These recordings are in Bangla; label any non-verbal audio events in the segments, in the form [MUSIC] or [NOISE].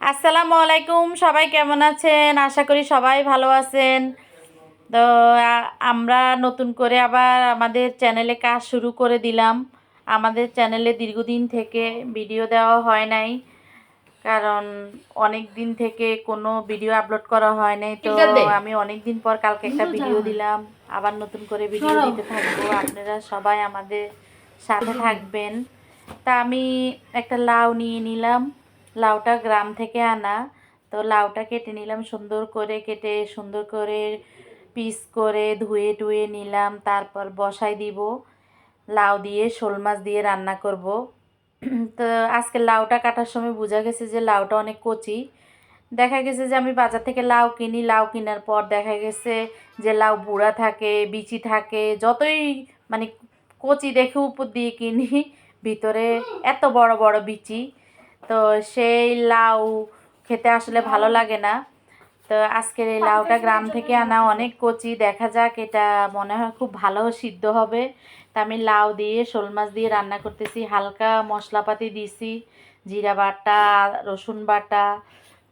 আসসালামু আলাইকুম সবাই কেমন আছেন? আশা করি সবাই ভালো আছেন। তো আমরা নতুন করে আবার আমাদের চ্যানেলে কাজ শুরু করে দিলাম। আমাদের চ্যানেলে দীর্ঘদিন থেকে ভিডিও দেওয়া হয় নাই কারণ অনেক দিন থেকে কোনো ভিডিও আপলোড করা হয় নাই। তো আমি অনেক দিন পর কালকে একটা ভিডিও দিলাম। আবার নতুন করে ভিডিও। দিতে থাকব। আপনারা সবাই আমাদের সাথে থাকবেন। তা আমি একটা লাউ নিয়ে নিলাম। লাউটা গ্রাম থেকে আনা। তো লাউটা কেটে নিলাম, সুন্দর করে কেটে, সুন্দর করে পিস করে ধুয়ে টুয়ে নিলাম। তারপর বসাই দিব। লাউ দিয়ে, শোল মাছ দিয়ে রান্না করব। [CLEARS THROAT] তো আজকে লাউটা কাটার সময় বোঝা গেছে যে লাউটা অনেক কচি। দেখা গেছে যে আমি বাজার থেকে লাউ কিনি, লাউ কেনার পর দেখা গেছে যে লাউ বুড়া থাকে, বিচি থাকে, যতই মানে কচি দেখে উপর দিয়ে কিনি, ভিতরে এত বড় বড় বিচি। তো সেই লাউ খেতে আসলে ভালো লাগে না। তো আজকের এই লাউটা গ্রাম থেকে আনা অনেক কচি দেখা যাক এটা মনে হয় খুব ভালো সিদ্ধ হবে। তা আমি লাউ দিয়ে শোল মাছ দিয়ে রান্না করতেছি। হালকা মশলাপাতি দিছি জিরা বাটা রসুন বাটা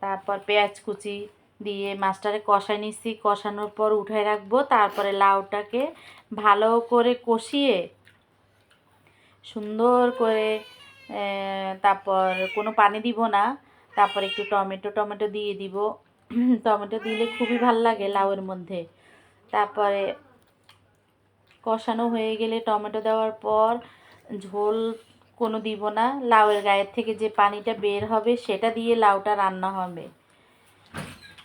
তারপর পেঁয়াজ কুচি দিয়ে মাছটারে কষাই নিচ্ছি কষানোর পর উঠাই রাখব। তারপরে লাউটাকে ভালো করে কষিয়ে সুন্দর করে তারপর কোনো পানি দিব না। তারপর একটু টমেটো টমেটো দিয়ে দিব। [CLEARS THROAT] টমেটো দিলে খুবই ভালো লাগে লাউয়ের মধ্যে। তারপরে কষানো হয়ে গেলে টমেটো দেওয়ার পর ঝোল কোনো দিব না। লাউয়ের গায়ের থেকে যে পানিটা বের হবে সেটা দিয়ে লাউটা রান্না হবে।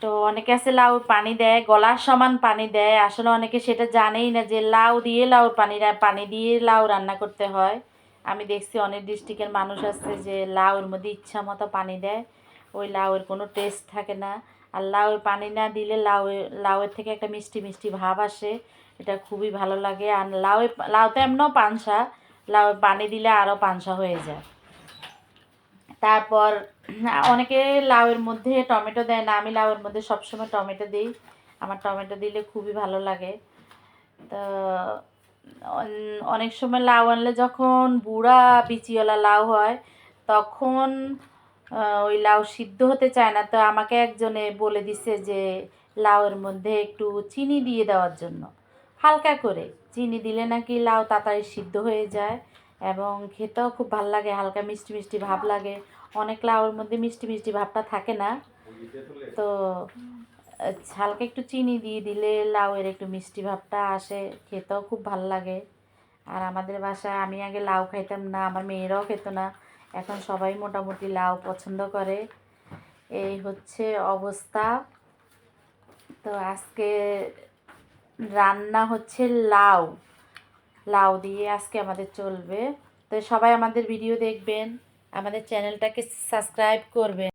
তো অনেকে আছে লাউ পানি দেয়, গলার সমান পানি দেয়। আসলে অনেকে সেটা জানেই না যে লাউ দিয়ে লাউর পানি পানি দিয়ে লাউ রান্না করতে হয়। আমি দেখছি অনেক ডিস্ট্রিক্টের মানুষ আছে যে লাউর মধ্যে ইচ্ছা মতো পানি দেয়। ওই লাউয়ের কোনো টেস্ট থাকে না। আর লাউয়ের পানি না দিলে লাউ লাউয়ের থেকে একটা মিষ্টি মিষ্টি ভাব আসে। এটা খুবই ভালো লাগে। আর লাউ লাউ তো এমনও পানসা। লাউ পানি দিলে আরও পানসা হয়ে যায়। তারপর অনেকে লাউয়ের মধ্যে টমেটো দেয় না। আমি লাউয়ের মধ্যে সবসময় টমেটো দিই। আমার টমেটো দিলে খুবই ভালো লাগে। তো অনেক সময় লাউ আনলে যখন বুড়া বিচিওয়ালা লাউ হয়, তখন ওই লাউ সিদ্ধ হতে চায় না। তো আমাকে একজনে বলে দিছে যে, লাউয়ের মধ্যে একটু চিনি দিয়ে দেওয়ার জন্য। হালকা করে। চিনি দিলে নাকি লাউ তাড়াতাড়ি সিদ্ধ হয়ে যায় এবং খেতেও খুব ভালো লাগে, হালকা মিষ্টি মিষ্টি ভাব লাগে। অনেক লাউয়ের মধ্যে মিষ্টি মিষ্টি ভাবটা থাকে না। তো হালকা একটু চিনি দিয়ে দিলে লাউয়ের একটু মিষ্টি ভাবটা আসে, খেতেও খুব ভালো লাগে। আর আমাদের বাসায় আমি আগে লাউ খাইতাম না, আমার মেয়েরাও খেত না। এখন সবাই মোটামুটি লাউ পছন্দ করে। এই হচ্ছে অবস্থা। তো আজকে রান্না হচ্ছে লাউ। লাউ দিয়ে আজকে আমাদের চলবে। তো সবাই আমাদের ভিডিও দেখবেন, আমাদের চ্যানেলটাকে সাবস্ক্রাইব করবেন।